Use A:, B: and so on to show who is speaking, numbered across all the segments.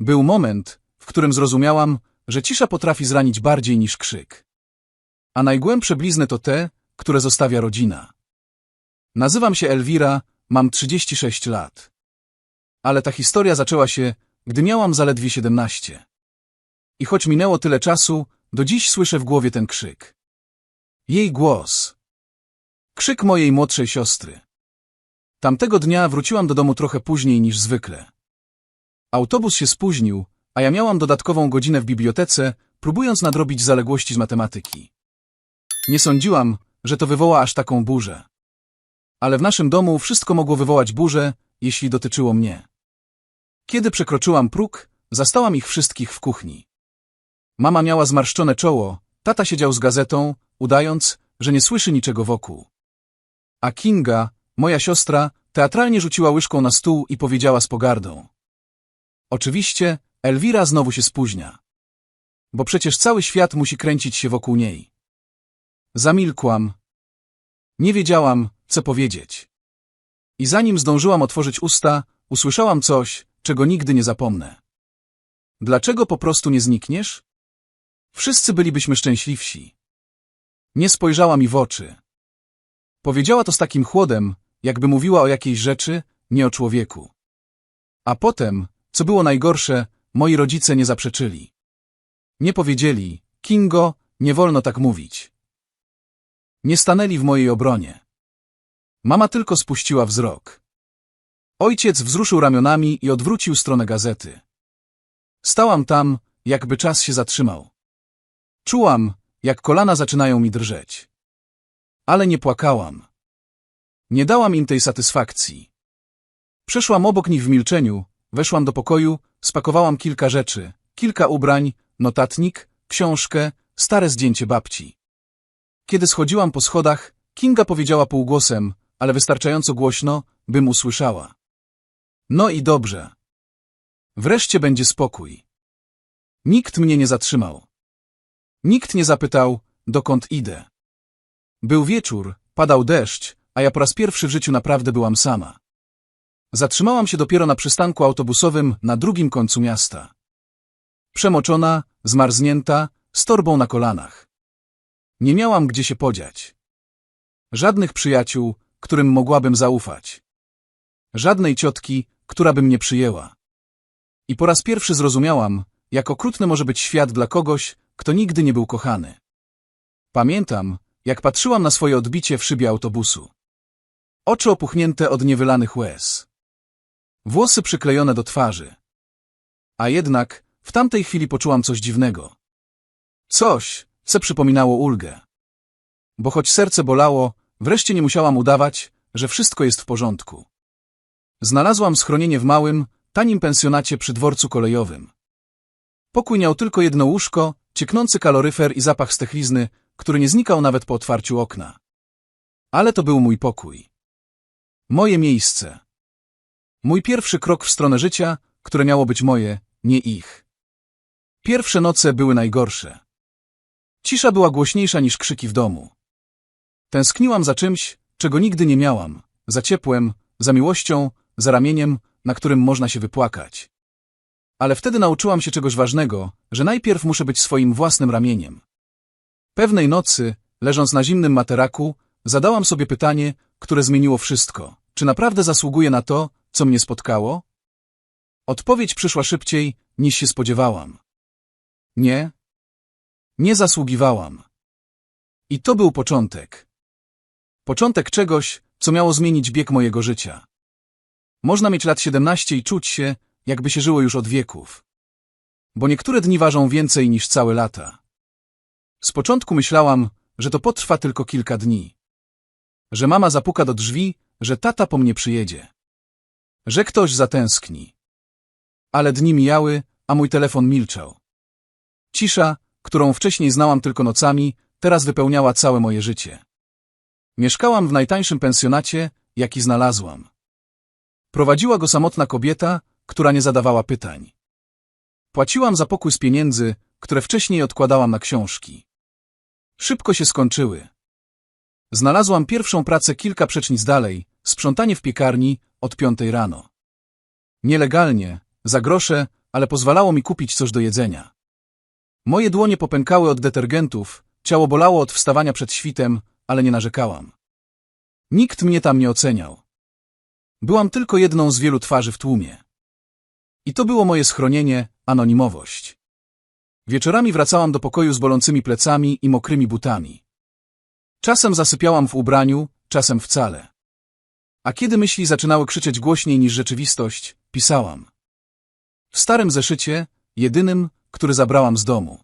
A: Był moment, w którym zrozumiałam, że cisza potrafi zranić bardziej niż krzyk. A najgłębsze blizny to te, które zostawia rodzina. Nazywam się Elwira, mam 36 lat. Ale ta historia zaczęła się, gdy miałam zaledwie 17. I choć minęło tyle czasu, do dziś słyszę w głowie ten krzyk. Jej głos. Krzyk mojej młodszej siostry. Tamtego dnia wróciłam do domu trochę później niż zwykle. Autobus się spóźnił, a ja miałam dodatkową godzinę w bibliotece, próbując nadrobić zaległości z matematyki. Nie sądziłam, że to wywoła aż taką burzę. Ale w naszym domu wszystko mogło wywołać burzę, jeśli dotyczyło mnie. Kiedy przekroczyłam próg, zastałam ich wszystkich w kuchni. Mama miała zmarszczone czoło, tata siedział z gazetą, udając, że nie słyszy niczego wokół. A Kinga, moja siostra, teatralnie rzuciła łyżką na stół i powiedziała z pogardą. Oczywiście, Elwira znowu się spóźnia. Bo przecież cały świat musi kręcić się wokół niej. Zamilkłam. Nie wiedziałam, co powiedzieć. I zanim zdążyłam otworzyć usta, usłyszałam coś, czego nigdy nie zapomnę. Dlaczego po prostu nie znikniesz? Wszyscy bylibyśmy szczęśliwsi. Nie spojrzała mi w oczy. Powiedziała to z takim chłodem, jakby mówiła o jakiejś rzeczy, nie o człowieku. A potem, co było najgorsze, moi rodzice nie zaprzeczyli. Nie powiedzieli, Kingo, nie wolno tak mówić. Nie stanęli w mojej obronie. Mama tylko spuściła wzrok. Ojciec wzruszył ramionami i odwrócił stronę gazety. Stałam tam, jakby czas się zatrzymał. Czułam, jak kolana zaczynają mi drżeć. Ale nie płakałam. Nie dałam im tej satysfakcji. Przeszłam obok nich w milczeniu, weszłam do pokoju, spakowałam kilka rzeczy, kilka ubrań, notatnik, książkę, stare zdjęcie babci. Kiedy schodziłam po schodach, Kinga powiedziała półgłosem, ale wystarczająco głośno, bym usłyszała. No i dobrze. Wreszcie będzie spokój. Nikt mnie nie zatrzymał. Nikt nie zapytał, dokąd idę. Był wieczór, padał deszcz, a ja po raz pierwszy w życiu naprawdę byłam sama. Zatrzymałam się dopiero na przystanku autobusowym na drugim końcu miasta. Przemoczona, zmarznięta, z torbą na kolanach. Nie miałam gdzie się podziać. Żadnych przyjaciół, którym mogłabym zaufać. Żadnej ciotki, która by mnie przyjęła. I po raz pierwszy zrozumiałam, jak okrutny może być świat dla kogoś, kto nigdy nie był kochany. Pamiętam, jak patrzyłam na swoje odbicie w szybie autobusu. Oczy opuchnięte od niewylanych łez. Włosy przyklejone do twarzy. A jednak w tamtej chwili poczułam coś dziwnego. Coś, co przypominało ulgę. Bo choć serce bolało, wreszcie nie musiałam udawać, że wszystko jest w porządku. Znalazłam schronienie w małym, tanim pensjonacie przy dworcu kolejowym. Pokój miał tylko jedno łóżko, cieknący kaloryfer i zapach stechlizny, który nie znikał nawet po otwarciu okna. Ale to był mój pokój. Moje miejsce. Mój pierwszy krok w stronę życia, które miało być moje, nie ich. Pierwsze noce były najgorsze. Cisza była głośniejsza niż krzyki w domu. Tęskniłam za czymś, czego nigdy nie miałam, za ciepłem, za miłością, za ramieniem, na którym można się wypłakać. Ale wtedy nauczyłam się czegoś ważnego, że najpierw muszę być swoim własnym ramieniem. Pewnej nocy, leżąc na zimnym materaku, zadałam sobie pytanie, które zmieniło wszystko. Czy naprawdę zasługuję na to, co mnie spotkało? Odpowiedź przyszła szybciej, niż się spodziewałam. Nie. Nie zasługiwałam. I to był początek. Początek czegoś, co miało zmienić bieg mojego życia. Można mieć lat 17 i czuć się, jakby się żyło już od wieków. Bo niektóre dni ważą więcej niż całe lata. Z początku myślałam, że to potrwa tylko kilka dni. Że mama zapuka do drzwi, że tata po mnie przyjedzie. Że ktoś zatęskni. Ale dni mijały, a mój telefon milczał. Cisza, którą wcześniej znałam tylko nocami, teraz wypełniała całe moje życie. Mieszkałam w najtańszym pensjonacie, jaki znalazłam. Prowadziła go samotna kobieta, która nie zadawała pytań. Płaciłam za pokój z pieniędzy, które wcześniej odkładałam na książki. Szybko się skończyły. Znalazłam pierwszą pracę kilka przecznic dalej, sprzątanie w piekarni od piątej rano. Nielegalnie, za grosze, ale pozwalało mi kupić coś do jedzenia. Moje dłonie popękały od detergentów, ciało bolało od wstawania przed świtem, ale nie narzekałam. Nikt mnie tam nie oceniał. Byłam tylko jedną z wielu twarzy w tłumie. I to było moje schronienie, anonimowość. Wieczorami wracałam do pokoju z bolącymi plecami i mokrymi butami. Czasem zasypiałam w ubraniu, czasem wcale. A kiedy myśli zaczynały krzyczeć głośniej niż rzeczywistość, pisałam. W starym zeszycie, jedynym, który zabrałam z domu.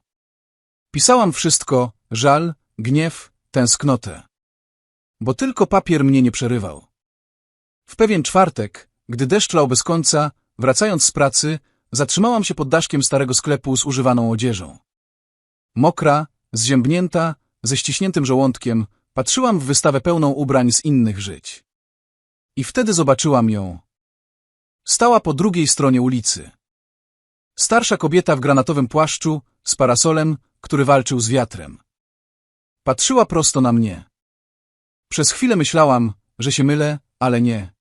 A: Pisałam wszystko, żal, gniew, tęsknotę. Bo tylko papier mnie nie przerywał. W pewien czwartek, gdy deszcz lał bez końca, wracając z pracy, zatrzymałam się pod daszkiem starego sklepu z używaną odzieżą. Mokra, zziębnięta, ze ściśniętym żołądkiem, patrzyłam w wystawę pełną ubrań z innych żyć. I wtedy zobaczyłam ją. Stała po drugiej stronie ulicy. Starsza kobieta w granatowym płaszczu, z parasolem, który walczył z wiatrem. Patrzyła prosto na mnie. Przez chwilę myślałam, że się mylę, ale nie.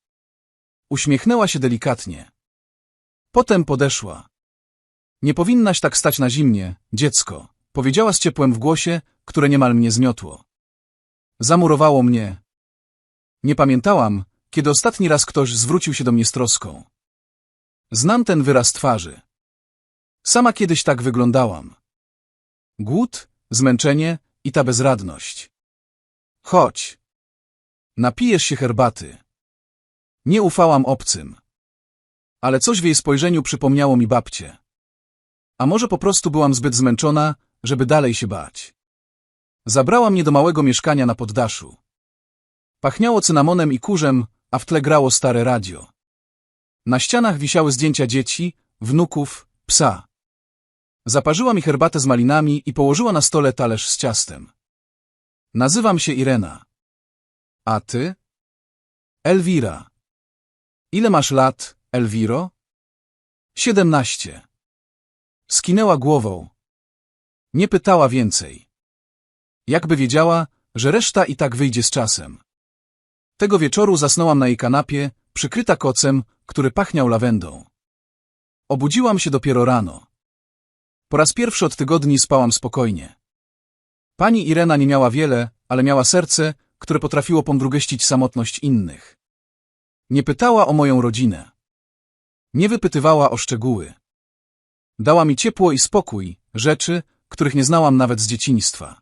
A: Uśmiechnęła się delikatnie. Potem podeszła. Nie powinnaś tak stać na zimnie, dziecko, powiedziała z ciepłem w głosie, które niemal mnie zmiotło. Zamurowało mnie. Nie pamiętałam, kiedy ostatni raz ktoś zwrócił się do mnie z troską. Znam ten wyraz twarzy. Sama kiedyś tak wyglądałam. Głód, zmęczenie i ta bezradność. Chodź. Napijesz się herbaty. Nie ufałam obcym. Ale coś w jej spojrzeniu przypomniało mi babcię. A może po prostu byłam zbyt zmęczona, żeby dalej się bać. Zabrała mnie do małego mieszkania na poddaszu. Pachniało cynamonem i kurzem, a w tle grało stare radio. Na ścianach wisiały zdjęcia dzieci, wnuków, psa. Zaparzyła mi herbatę z malinami i położyła na stole talerz z ciastem. Nazywam się Irena. A ty? Elwira. Ile masz lat, Elwiro? Siedemnaście. Skinęła głową. Nie pytała więcej. Jakby wiedziała, że reszta i tak wyjdzie z czasem. Tego wieczoru zasnęłam na jej kanapie, przykryta kocem, który pachniał lawendą. Obudziłam się dopiero rano. Po raz pierwszy od tygodni spałam spokojnie. Pani Irena nie miała wiele, ale miała serce, które potrafiło pomdrugeścić samotność innych. Nie pytała o moją rodzinę. Nie wypytywała o szczegóły. Dała mi ciepło i spokój, rzeczy, których nie znałam nawet z dzieciństwa.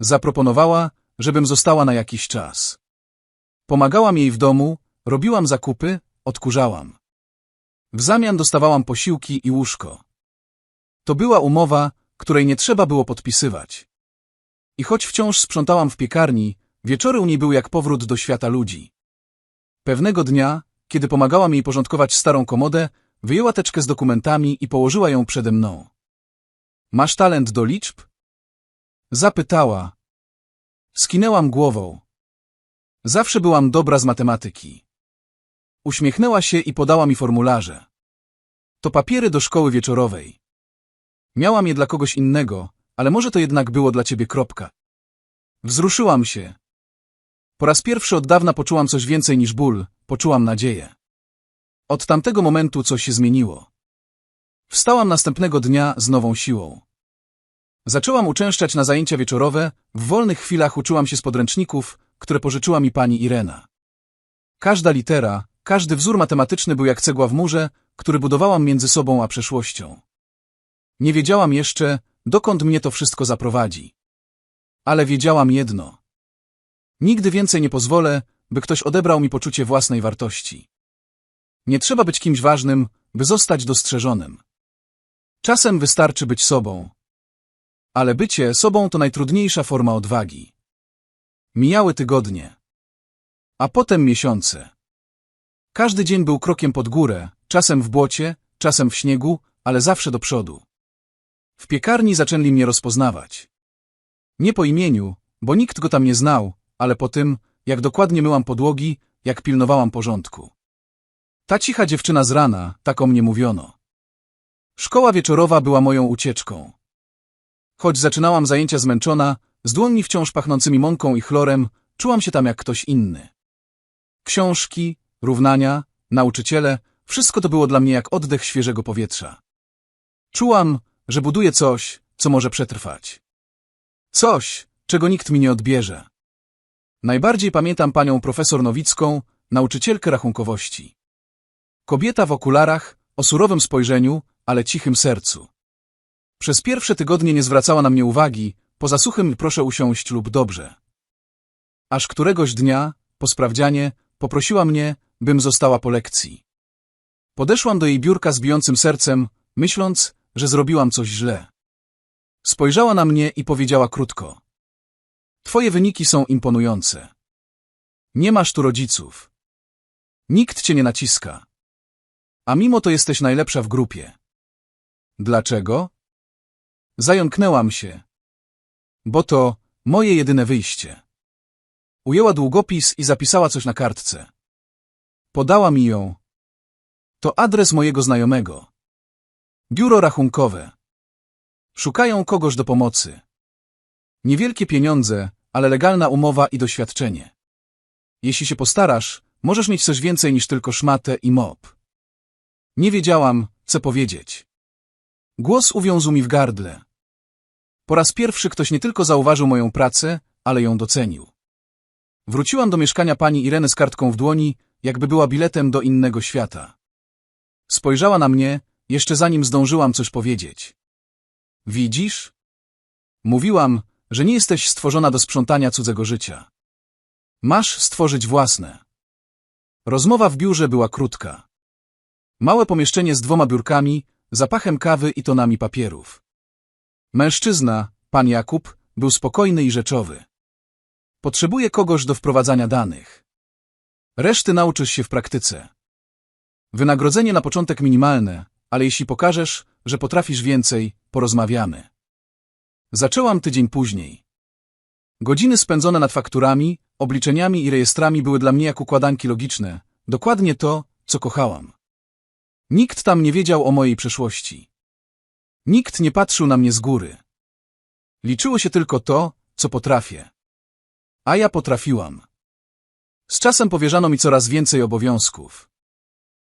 A: Zaproponowała, żebym została na jakiś czas. Pomagałam jej w domu, robiłam zakupy, odkurzałam. W zamian dostawałam posiłki i łóżko. To była umowa, której nie trzeba było podpisywać. I choć wciąż sprzątałam w piekarni, wieczory u niej były jak powrót do świata ludzi. Pewnego dnia, kiedy pomagałam jej porządkować starą komodę, wyjęła teczkę z dokumentami i położyła ją przede mną. Masz talent do liczb? Zapytała. Skinęłam głową. Zawsze byłam dobra z matematyki. Uśmiechnęła się i podała mi formularze. To papiery do szkoły wieczorowej. Miałam je dla kogoś innego, ale może to jednak było dla ciebie kropka. Wzruszyłam się. Po raz pierwszy od dawna poczułam coś więcej niż ból, poczułam nadzieję. Od tamtego momentu coś się zmieniło. Wstałam następnego dnia z nową siłą. Zaczęłam uczęszczać na zajęcia wieczorowe, w wolnych chwilach uczyłam się z podręczników, które pożyczyła mi pani Irena. Każda litera, każdy wzór matematyczny był jak cegła w murze, który budowałam między sobą a przeszłością. Nie wiedziałam jeszcze, dokąd mnie to wszystko zaprowadzi. Ale wiedziałam jedno. Nigdy więcej nie pozwolę, by ktoś odebrał mi poczucie własnej wartości. Nie trzeba być kimś ważnym, by zostać dostrzeżonym. Czasem wystarczy być sobą. Ale bycie sobą to najtrudniejsza forma odwagi. Mijały tygodnie. A potem miesiące. Każdy dzień był krokiem pod górę, czasem w błocie, czasem w śniegu, ale zawsze do przodu. W piekarni zaczęli mnie rozpoznawać. Nie po imieniu, bo nikt go tam nie znał, ale po tym, jak dokładnie myłam podłogi, jak pilnowałam porządku. Ta cicha dziewczyna z rana, tak o mnie mówiono. Szkoła wieczorowa była moją ucieczką. Choć zaczynałam zajęcia zmęczona, z dłoni wciąż pachnącymi mąką i chlorem, czułam się tam jak ktoś inny. Książki, równania, nauczyciele, wszystko to było dla mnie jak oddech świeżego powietrza. Czułam, że buduję coś, co może przetrwać. Coś, czego nikt mi nie odbierze. Najbardziej pamiętam panią profesor Nowicką, nauczycielkę rachunkowości. Kobieta w okularach, o surowym spojrzeniu, ale cichym sercu. Przez pierwsze tygodnie nie zwracała na mnie uwagi, poza suchym proszę usiąść lub dobrze. Aż któregoś dnia, po sprawdzianie, poprosiła mnie, bym została po lekcji. Podeszłam do jej biurka z bijącym sercem, myśląc, że zrobiłam coś źle. Spojrzała na mnie i powiedziała krótko. Twoje wyniki są imponujące. Nie masz tu rodziców. Nikt cię nie naciska. A mimo to jesteś najlepsza w grupie. Dlaczego? Zająknęłam się. Bo to moje jedyne wyjście. Ujęła długopis i zapisała coś na kartce. Podała mi ją. To adres mojego znajomego. Biuro rachunkowe. Szukają kogoś do pomocy. Niewielkie pieniądze, ale legalna umowa i doświadczenie. Jeśli się postarasz, możesz mieć coś więcej niż tylko szmatę i mop. Nie wiedziałam, co powiedzieć. Głos uwiązł mi w gardle. Po raz pierwszy ktoś nie tylko zauważył moją pracę, ale ją docenił. Wróciłam do mieszkania pani Ireny z kartką w dłoni, jakby była biletem do innego świata. Spojrzała na mnie, jeszcze zanim zdążyłam coś powiedzieć. Widzisz? Mówiłam, że nie jesteś stworzona do sprzątania cudzego życia. Masz stworzyć własne. Rozmowa w biurze była krótka. Małe pomieszczenie z dwoma biurkami, zapachem kawy i tonami papierów. Mężczyzna, pan Jakub, był spokojny i rzeczowy. Potrzebuje kogoś do wprowadzania danych. Reszty nauczysz się w praktyce. Wynagrodzenie na początek minimalne, ale jeśli pokażesz, że potrafisz więcej, porozmawiamy. Zaczęłam tydzień później. Godziny spędzone nad fakturami, obliczeniami i rejestrami były dla mnie jak układanki logiczne, dokładnie to, co kochałam. Nikt tam nie wiedział o mojej przeszłości. Nikt nie patrzył na mnie z góry. Liczyło się tylko to, co potrafię. A ja potrafiłam. Z czasem powierzano mi coraz więcej obowiązków.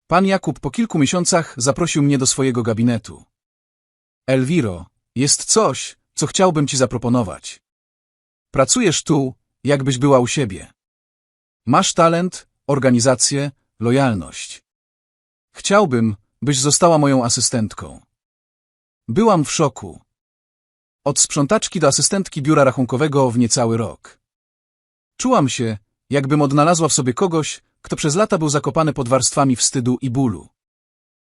A: Pan Jakub po kilku miesiącach zaprosił mnie do swojego gabinetu. Elwiro, jest coś, co chciałbym ci zaproponować. Pracujesz tu, jakbyś była u siebie. Masz talent, organizację, lojalność. Chciałbym, byś została moją asystentką. Byłam w szoku. Od sprzątaczki do asystentki biura rachunkowego w niecały rok. Czułam się, jakbym odnalazła w sobie kogoś, kto przez lata był zakopany pod warstwami wstydu i bólu.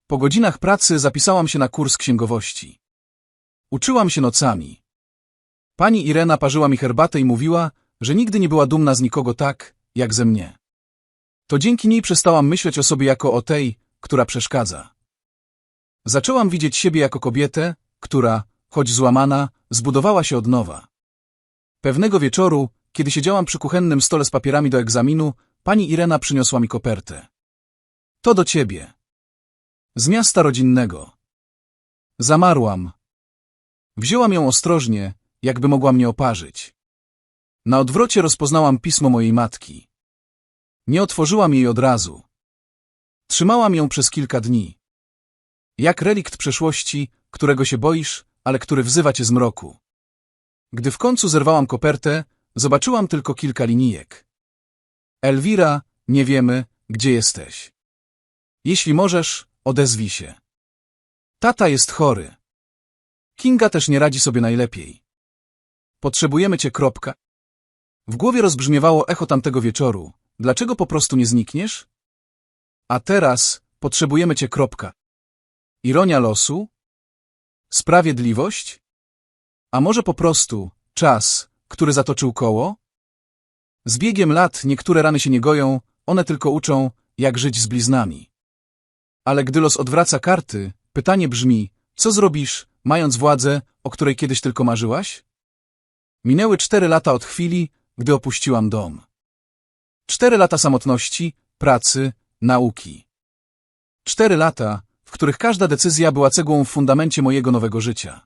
A: Po godzinach pracy zapisałam się na kurs księgowości. Uczyłam się nocami. Pani Irena parzyła mi herbatę i mówiła, że nigdy nie była dumna z nikogo tak, jak ze mnie. To dzięki niej przestałam myśleć o sobie jako o tej, która przeszkadza. Zaczęłam widzieć siebie jako kobietę, która, choć złamana, zbudowała się od nowa. Pewnego wieczoru, kiedy siedziałam przy kuchennym stole z papierami do egzaminu, pani Irena przyniosła mi kopertę. To do ciebie. Z miasta rodzinnego. Zamarłam. Wzięłam ją ostrożnie, jakby mogła mnie oparzyć. Na odwrocie rozpoznałam pismo mojej matki. Nie otworzyłam jej od razu. Trzymałam ją przez kilka dni. Jak relikt przeszłości, którego się boisz, ale który wzywa cię z mroku. Gdy w końcu zerwałam kopertę, zobaczyłam tylko kilka linijek. Elwira, nie wiemy, gdzie jesteś. Jeśli możesz, odezwij się. Tata jest chory. Kinga też nie radzi sobie najlepiej. Potrzebujemy cię, kropka. W głowie rozbrzmiewało echo tamtego wieczoru. Dlaczego po prostu nie znikniesz? A teraz potrzebujemy cię, kropka. Ironia losu? Sprawiedliwość? A może po prostu czas, który zatoczył koło? Z biegiem lat niektóre rany się nie goją, one tylko uczą, jak żyć z bliznami. Ale gdy los odwraca karty, pytanie brzmi, co zrobisz, mając władzę, o której kiedyś tylko marzyłaś? Minęły cztery lata od chwili, gdy opuściłam dom. Cztery lata samotności, pracy, nauki. Cztery lata, których każda decyzja była cegłą w fundamencie mojego nowego życia.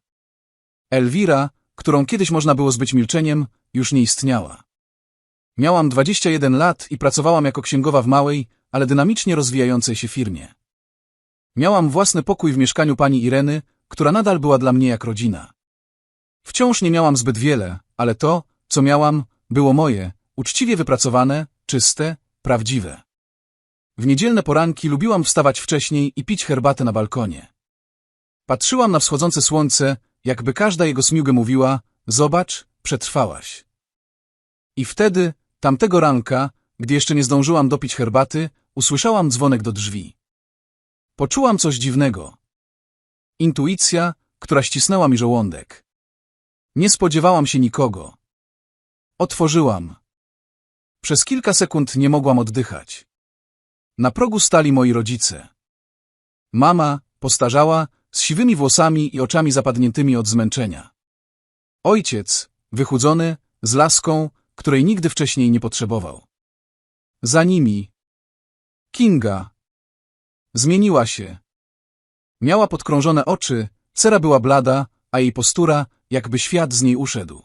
A: Elwira, którą kiedyś można było zbyć milczeniem, już nie istniała. Miałam 21 lat i pracowałam jako księgowa w małej, ale dynamicznie rozwijającej się firmie. Miałam własny pokój w mieszkaniu pani Ireny, która nadal była dla mnie jak rodzina. Wciąż nie miałam zbyt wiele, ale to, co miałam, było moje, uczciwie wypracowane, czyste, prawdziwe. W niedzielne poranki lubiłam wstawać wcześniej i pić herbatę na balkonie. Patrzyłam na wschodzące słońce, jakby każda jego smiuga mówiła, zobacz, przetrwałaś. I wtedy, tamtego ranka, gdy jeszcze nie zdążyłam dopić herbaty, usłyszałam dzwonek do drzwi. Poczułam coś dziwnego. Intuicja, która ścisnęła mi żołądek. Nie spodziewałam się nikogo. Otworzyłam. Przez kilka sekund nie mogłam oddychać. Na progu stali moi rodzice. Mama, postarzała, z siwymi włosami i oczami zapadniętymi od zmęczenia. Ojciec, wychudzony, z laską, której nigdy wcześniej nie potrzebował. Za nimi. Kinga. Zmieniła się. Miała podkrążone oczy, cera była blada, a jej postura, jakby świat z niej uszedł.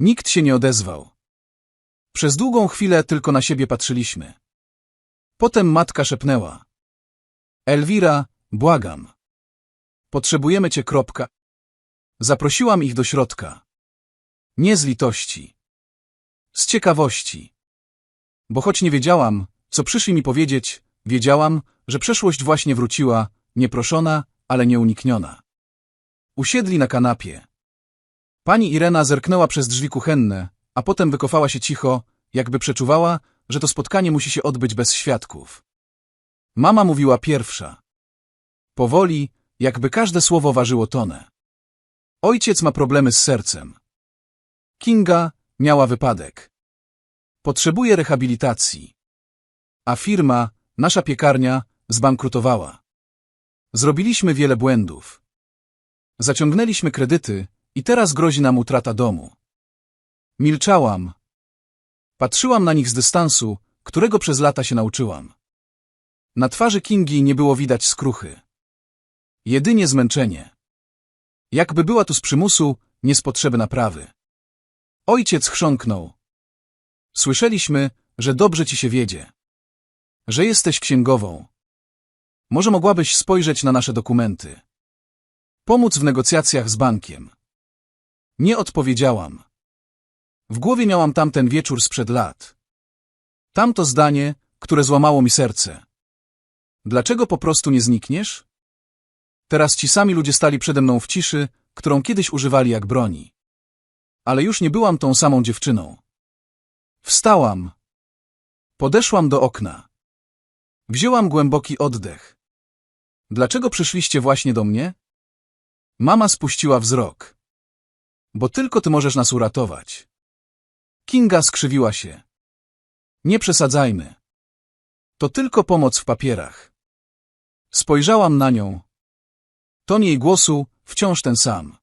A: Nikt się nie odezwał. Przez długą chwilę tylko na siebie patrzyliśmy. Potem matka szepnęła. Elwira, błagam. Potrzebujemy cię, kropka. Zaprosiłam ich do środka. Nie z litości. Z ciekawości. Bo choć nie wiedziałam, co przyszli mi powiedzieć, wiedziałam, że przeszłość właśnie wróciła, nieproszona, ale nieunikniona. Usiedli na kanapie. Pani Irena zerknęła przez drzwi kuchenne, a potem wykofała się cicho, jakby przeczuwała, że to spotkanie musi się odbyć bez świadków. Mama mówiła pierwsza. Powoli, jakby każde słowo ważyło tonę. Ojciec ma problemy z sercem. Kinga miała wypadek. Potrzebuje rehabilitacji. A firma, nasza piekarnia, zbankrutowała. Zrobiliśmy wiele błędów. Zaciągnęliśmy kredyty i teraz grozi nam utrata domu. Milczałam. Patrzyłam na nich z dystansu, którego przez lata się nauczyłam. Na twarzy Kingi nie było widać skruchy. Jedynie zmęczenie. Jakby była tu z przymusu, nie z potrzeby naprawy. Ojciec chrząknął. Słyszeliśmy, że dobrze ci się wiedzie. Że jesteś księgową. Może mogłabyś spojrzeć na nasze dokumenty. Pomóc w negocjacjach z bankiem. Nie odpowiedziałam. W głowie miałam tamten wieczór sprzed lat. Tamto zdanie, które złamało mi serce. Dlaczego po prostu nie znikniesz? Teraz ci sami ludzie stali przede mną w ciszy, którą kiedyś używali jak broni. Ale już nie byłam tą samą dziewczyną. Wstałam. Podeszłam do okna. Wzięłam głęboki oddech. Dlaczego przyszliście właśnie do mnie? Mama spuściła wzrok. Bo tylko ty możesz nas uratować. Kinga skrzywiła się. Nie przesadzajmy. To tylko pomoc w papierach. Spojrzałam na nią. Ton jej głosu wciąż ten sam.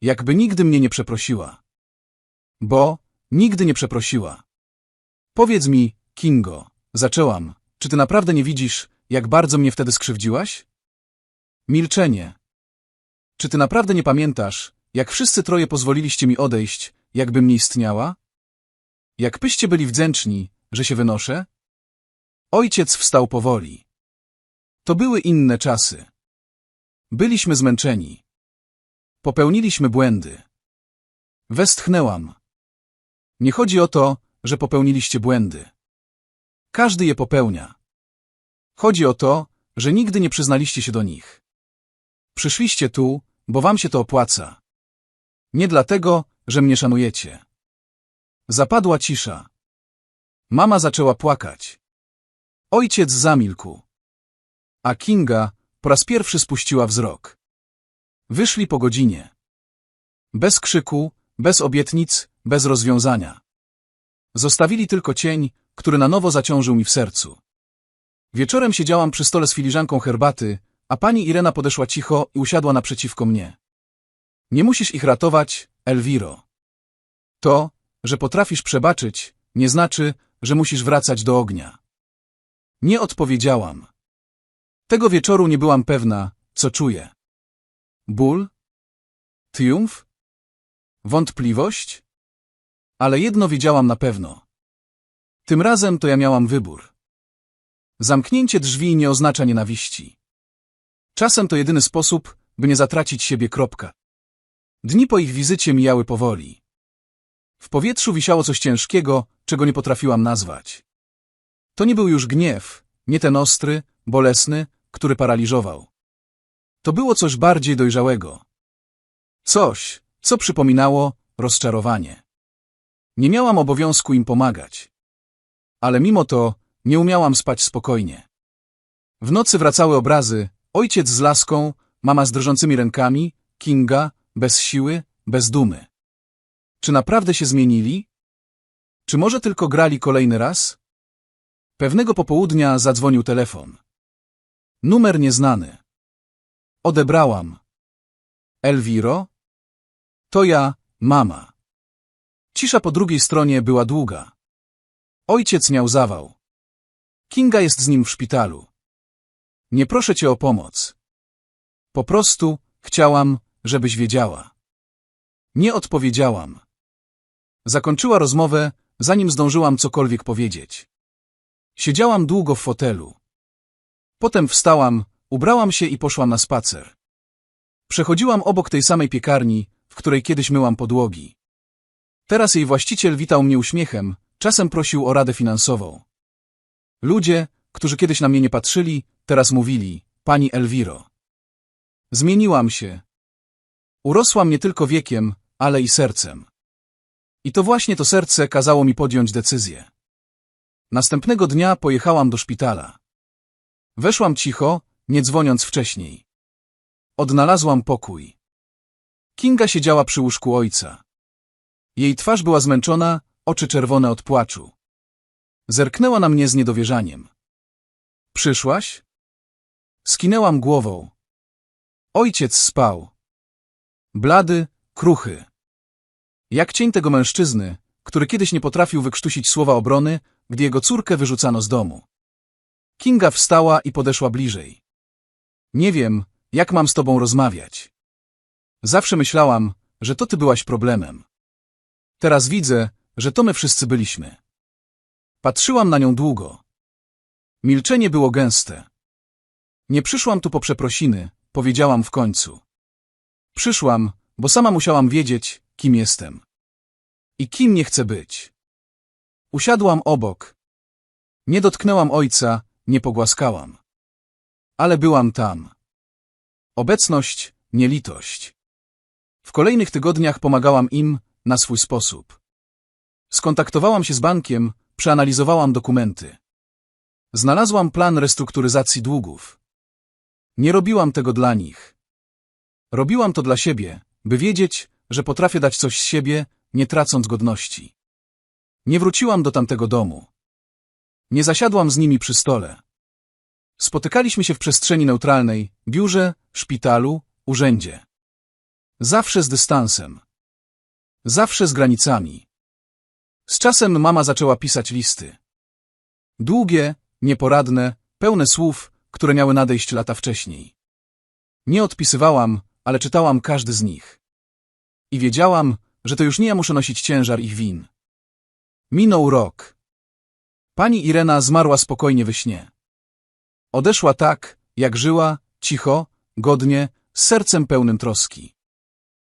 A: Jakby nigdy mnie nie przeprosiła. Bo nigdy nie przeprosiła. Powiedz mi, Kingo, zaczęłam, czy ty naprawdę nie widzisz, jak bardzo mnie wtedy skrzywdziłaś? Milczenie. Czy ty naprawdę nie pamiętasz, jak wszyscy troje pozwoliliście mi odejść, jakbym nie istniała? Jak byście byli wdzięczni, że się wynoszę? Ojciec wstał powoli. To były inne czasy. Byliśmy zmęczeni. Popełniliśmy błędy. Westchnęłam. Nie chodzi o to, że popełniliście błędy. Każdy je popełnia. Chodzi o to, że nigdy nie przyznaliście się do nich. Przyszliście tu, bo wam się to opłaca. Nie dlatego, że mnie szanujecie. Zapadła cisza. Mama zaczęła płakać. Ojciec zamilkł. A Kinga po raz pierwszy spuściła wzrok. Wyszli po godzinie. Bez krzyku, bez obietnic, bez rozwiązania. Zostawili tylko cień, który na nowo zaciążył mi w sercu. Wieczorem siedziałam przy stole z filiżanką herbaty, a pani Irena podeszła cicho i usiadła naprzeciwko mnie. Nie musisz ich ratować, Elwiro. To, że potrafisz przebaczyć, nie znaczy, że musisz wracać do ognia. Nie odpowiedziałam. Tego wieczoru nie byłam pewna, co czuję. Ból? Triumf? Wątpliwość? Ale jedno wiedziałam na pewno. Tym razem to ja miałam wybór. Zamknięcie drzwi nie oznacza nienawiści. Czasem to jedyny sposób, by nie zatracić siebie kropka. Dni po ich wizycie mijały powoli. W powietrzu wisiało coś ciężkiego, czego nie potrafiłam nazwać. To nie był już gniew, nie ten ostry, bolesny, który paraliżował. To było coś bardziej dojrzałego. Coś, co przypominało rozczarowanie. Nie miałam obowiązku im pomagać. Ale mimo to nie umiałam spać spokojnie. W nocy wracały obrazy, ojciec z laską, mama z drżącymi rękami, Kinga, bez siły, bez dumy. Czy naprawdę się zmienili? Czy może tylko grali kolejny raz? Pewnego popołudnia zadzwonił telefon. Numer nieznany. Odebrałam. Elwiro? To ja, mama. Cisza po drugiej stronie była długa. Ojciec miał zawał. Kinga jest z nim w szpitalu. Nie proszę cię o pomoc. Po prostu chciałam, żebyś wiedziała. Nie odpowiedziałam. Zakończyła rozmowę, zanim zdążyłam cokolwiek powiedzieć. Siedziałam długo w fotelu. Potem wstałam, ubrałam się i poszłam na spacer. Przechodziłam obok tej samej piekarni, w której kiedyś myłam podłogi. Teraz jej właściciel witał mnie uśmiechem, czasem prosił o radę finansową. Ludzie, którzy kiedyś na mnie nie patrzyli, teraz mówili, pani Elwiro. Zmieniłam się. Urosłam nie tylko wiekiem, ale i sercem. I to właśnie to serce kazało mi podjąć decyzję. Następnego dnia pojechałam do szpitala. Weszłam cicho, nie dzwoniąc wcześniej. Odnalazłam pokój. Kinga siedziała przy łóżku ojca. Jej twarz była zmęczona, oczy czerwone od płaczu. Zerknęła na mnie z niedowierzaniem. Przyszłaś? Skinęłam głową. Ojciec spał. Blady, kruchy. Jak cień tego mężczyzny, który kiedyś nie potrafił wykrztusić słowa obrony, gdy jego córkę wyrzucano z domu. Kinga wstała i podeszła bliżej. Nie wiem, jak mam z tobą rozmawiać. Zawsze myślałam, że to ty byłaś problemem. Teraz widzę, że to my wszyscy byliśmy. Patrzyłam na nią długo. Milczenie było gęste. Nie przyszłam tu po przeprosiny, powiedziałam w końcu. Przyszłam, bo sama musiałam wiedzieć, kim jestem. I kim nie chcę być. Usiadłam obok. Nie dotknęłam ojca, nie pogłaskałam. Ale byłam tam. Obecność, nie litość. W kolejnych tygodniach pomagałam im na swój sposób. Skontaktowałam się z bankiem, przeanalizowałam dokumenty. Znalazłam plan restrukturyzacji długów. Nie robiłam tego dla nich. Robiłam to dla siebie, by wiedzieć, że potrafię dać coś z siebie, nie tracąc godności. Nie wróciłam do tamtego domu. Nie zasiadłam z nimi przy stole. Spotykaliśmy się w przestrzeni neutralnej, biurze, szpitalu, urzędzie. Zawsze z dystansem. Zawsze z granicami. Z czasem mama zaczęła pisać listy. Długie, nieporadne, pełne słów, które miały nadejść lata wcześniej. Nie odpisywałam, ale czytałam każdy z nich. I wiedziałam, że to już nie ja muszę nosić ciężar ich win. Minął rok. Pani Irena zmarła spokojnie we śnie. Odeszła tak, jak żyła, cicho, godnie, z sercem pełnym troski.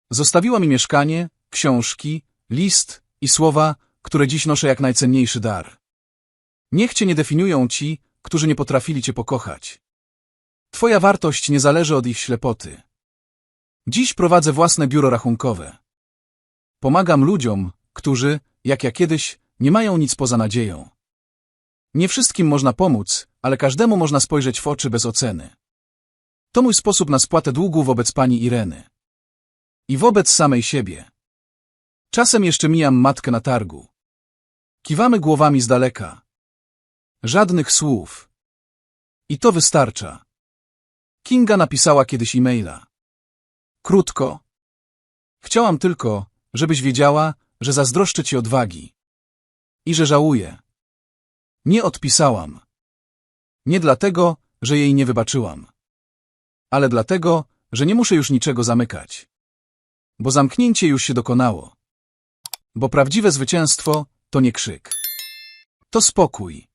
A: Zostawiła mi mieszkanie, książki, list i słowa, które dziś noszę jak najcenniejszy dar. Niech cię nie definiują ci, którzy nie potrafili cię pokochać. Twoja wartość nie zależy od ich ślepoty. Dziś prowadzę własne biuro rachunkowe. Pomagam ludziom, którzy, jak ja kiedyś, nie mają nic poza nadzieją. Nie wszystkim można pomóc, ale każdemu można spojrzeć w oczy bez oceny. To mój sposób na spłatę długu wobec pani Ireny. I wobec samej siebie. Czasem jeszcze mijam matkę na targu. Kiwamy głowami z daleka. Żadnych słów. I to wystarcza. Kinga napisała kiedyś e-maila. Krótko. Chciałam tylko, żebyś wiedziała, że zazdroszczę ci odwagi. I że żałuję. Nie odpisałam. Nie dlatego, że jej nie wybaczyłam. Ale dlatego, że nie muszę już niczego zamykać. Bo zamknięcie już się dokonało. Bo prawdziwe zwycięstwo to nie krzyk. To spokój.